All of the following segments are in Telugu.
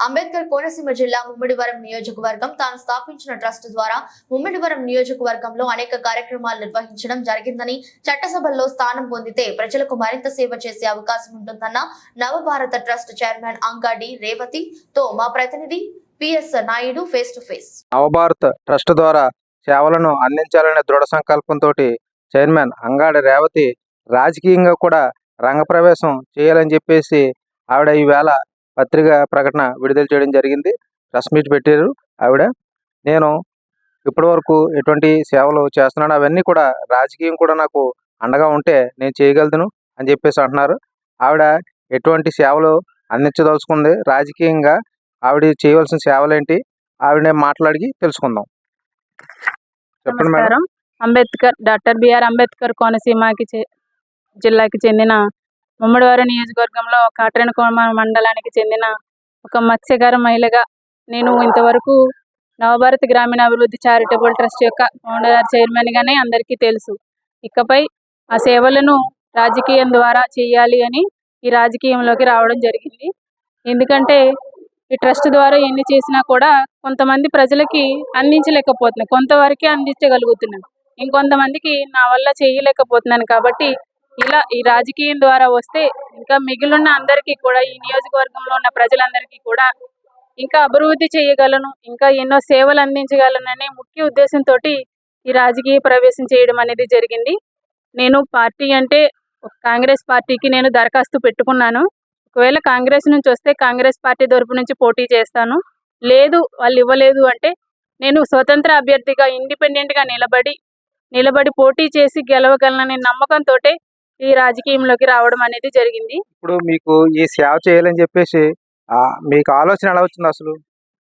అంబేద్కర్ కోనసీమ జిల్లా ముమ్మిడివరం నియోజకవర్గం తాను స్థాపించిన ట్రస్ట్ ద్వారా ముమ్మిడివరం నియోజకవర్గంలో అనేక కార్యక్రమాలు నిర్వహించడం జరిగిందని చట్టసభల్లో స్థానం పొందితే ప్రజలకు మరింత సేవ చేసే అవకాశం ఉంటుందన్న నవభారత ట్రస్ట్ చైర్మన్ అంగాడి రేవతి. తో మా ప్రతినిధి P S Naidu face to face. Navabharat trust ద్వారా సేవలను అందించాలనే దృఢ సంకల్పంతో చైర్మన్ అంగాడి రేవతి రాజకీయంగా కూడా రంగప్రవేశం చేయాలని చెప్పేసి ఆవిడ ఈవేళ పత్రిక ప్రకటన విడుదల చేయడం జరిగింది. ప్రెస్ మీట్ పెట్టారు ఆవిడ. నేను ఇప్పటివరకు ఎటువంటి సేవలు చేస్తున్నాను. అవన్నీ కూడా రాజకీయం కూడా నాకు అండగా ఉంటే నేను చేయగలను అని చెప్పేసి అంటున్నారు. ఆవిడ ఎటువంటి సేవలు అందించదలుచుకుంది? రాజకీయంగా ఆవిడ చేయవలసిన సేవలు ఏంటి ఆవిడనే మాట్లాడి తెలుసుకుందాం. చెప్పండి madam. Ambedkar doctor B R Ambedkar కోనసీమకి జిల్లాకి చెందిన ముమ్మడివారి నియోజకవర్గంలో కాట్రేనకోమ మండలానికి చెందిన ఒక మత్స్యకార మహిళగా నేను ఇంతవరకు నవభారత్ గ్రామీణ అభివృద్ధి చారిటబుల్ ట్రస్ట్ యొక్క ఫౌండర్ చైర్మన్ గానే అందరికీ తెలుసు. ఇకపై ఆ సేవలను రాజకీయం ద్వారా చేయాలి అని ఈ రాజకీయంలోకి రావడం జరిగింది. ఎందుకంటే ఈ ట్రస్ట్ ద్వారా ఎన్ని చేసినా కూడా కొంతమంది ప్రజలకి అందించలేకపోతున్నాయి కొంతవరకే అందించగలుగుతున్నాను. ఇంకొంతమందికి నా వల్ల చేయలేకపోతున్నాను కాబట్టి ఇలా ఈ రాజకీయం ద్వారా వస్తే ఇంకా మిగిలిన అందరికీ కూడా ఈ నియోజకవర్గంలో ఉన్న ప్రజలందరికీ కూడా ఇంకా అభివృద్ధి చేయగలను ఇంకా ఎన్నో సేవలు అందించగలననే ముఖ్య ఉద్దేశంతో ఈ రాజకీయ ప్రవేశం చేయడం అనేది జరిగింది. నేను పార్టీ అంటే కాంగ్రెస్ పార్టీకి నేను దరఖాస్తు పెట్టుకున్నాను. ఒకవేళ కాంగ్రెస్ నుంచి వస్తే కాంగ్రెస్ పార్టీ తరపు నుంచి పోటీ చేస్తాను. లేదు వాళ్ళు ఇవ్వలేదు అంటే నేను స్వతంత్ర అభ్యర్థిగా ఇండిపెండెంట్గా నిలబడి నిలబడి పోటీ చేసి గెలవగలననే నమ్మకంతో ఈ రాజకీయంలోకి రావడం అనేది జరిగింది. ఇప్పుడు మీకు ఈ సేవ చేయాలని చెప్పేసి మీకు ఆలోచన ఎలా వచ్చింది అసలు?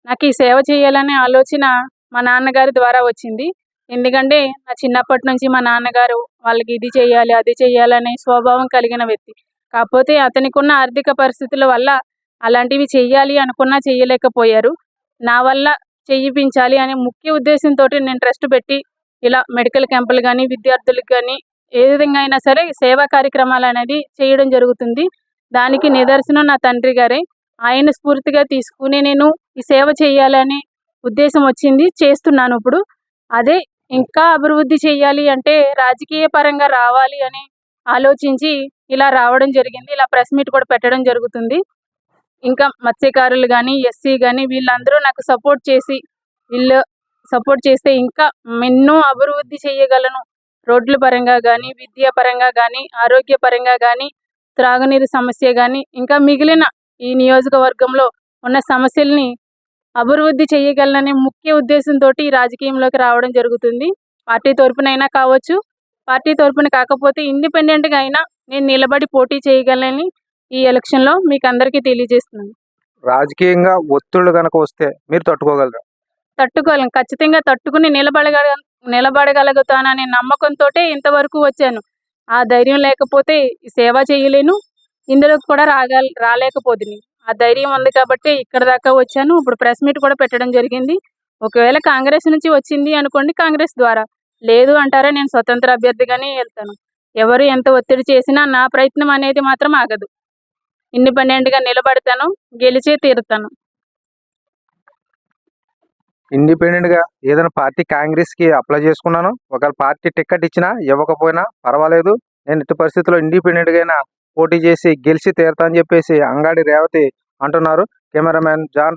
నాకు ఈ సేవ చేయాలనే ఆలోచన మా నాన్నగారి ద్వారా వచ్చింది. ఎందుకంటే నా చిన్నప్పటి నుంచి మా నాన్నగారు వాళ్ళకి ఇది చేయాలి అది చేయాలనే స్వభావం కలిగిన వ్యక్తి. కాకపోతే అతనికి ఉన్న ఆర్థిక పరిస్థితుల వల్ల అలాంటివి చెయ్యాలి అనుకున్నా చేయలేకపోయారు. నా వల్ల చేయించాలి అనే ముఖ్య ఉద్దేశంతో నేను ట్రస్ట్ పెట్టి ఇలా మెడికల్ క్యాంపులు కానీ విద్యార్థులకు కానీ ఏ విధంగా అయినా సరే సేవా కార్యక్రమాలు అనేది చేయడం జరుగుతుంది. దానికి నిదర్శనం నా తండ్రి గారే. ఆయన స్ఫూర్తిగా తీసుకుని నేను ఈ సేవ చేయాలని ఉద్దేశం వచ్చింది చేస్తున్నాను ఇప్పుడు. అదే ఇంకా అభివృద్ధి చేయాలి అంటే రాజకీయ పరంగా రావాలి అని ఆలోచించి ఇలా రావడం జరిగింది. ఇలా ప్రెస్ మీట్ కూడా పెట్టడం జరుగుతుంది. ఇంకా మత్స్యకారులు కానీ ఎస్సీ కానీ వీళ్ళందరూ నాకు సపోర్ట్ చేసి వీళ్ళు సపోర్ట్ చేస్తే ఇంకా ఎన్నో అభివృద్ధి చేయగలను రోడ్ల పరంగా కానీ విద్యా పరంగా కానీ ఆరోగ్య పరంగా కానీ త్రాగునీరు సమస్య కానీ ఇంకా మిగిలిన ఈ నియోజకవర్గంలో ఉన్న సమస్యల్ని అభివృద్ధి చేయగలననే ముఖ్య ఉద్దేశంతో ఈ రాజకీయంలోకి రావడం జరుగుతుంది. పార్టీ తరపునైనా కావచ్చు పార్టీ తరపున కాకపోతే ఇండిపెండెంట్గా అయినా నేను నిలబడి పోటీ చేయగలనని ఈ ఎలక్షన్లో మీకు అందరికీ తెలియజేస్తున్నాను. రాజకీయంగా ఒత్తిళ్ళు కనుక వస్తే మీరు తట్టుకోగలరు? తట్టుకోగలను ఖచ్చితంగా తట్టుకుని నిలబడగల నిలబడగలుగుతాననే నమ్మకంతో ఇంతవరకు వచ్చాను. ఆ ధైర్యం లేకపోతే సేవ చేయలేను. ఇందులో కూడా రాగల రాలేకపోతుంది ఆ ధైర్యం ఉంది కాబట్టి ఇక్కడ దాకా వచ్చాను. ఇప్పుడు ప్రెస్ మీట్ కూడా పెట్టడం జరిగింది. ఒకవేళ కాంగ్రెస్ నుంచి వచ్చింది అనుకోండి కాంగ్రెస్ ద్వారా. లేదు అంటారా నేను స్వతంత్ర అభ్యర్థిగానే వెళ్తాను. ఎవరు ఎంత ఒత్తిడి చేసినా నా ప్రయత్నం అనేది మాత్రం ఆగదు. ఇండిపెండెంట్గా నిలబడతాను గెలిచే తీరుతాను. ఇండిపెండెంట్గా ఏదైనా పార్టీ కాంగ్రెస్కి అప్లై చేసుకున్నాను. ఒకవేళ పార్టీ టికెట్ ఇచ్చినా ఇవ్వకపోయినా పర్వాలేదు. నేను ఇటు పరిస్థితుల్లో ఇండిపెండెంట్గా పోటీ చేసి గెలిచి తీరుతా అని చెప్పేసి అంగాడి రేవతి అంటున్నారు. Cameraman John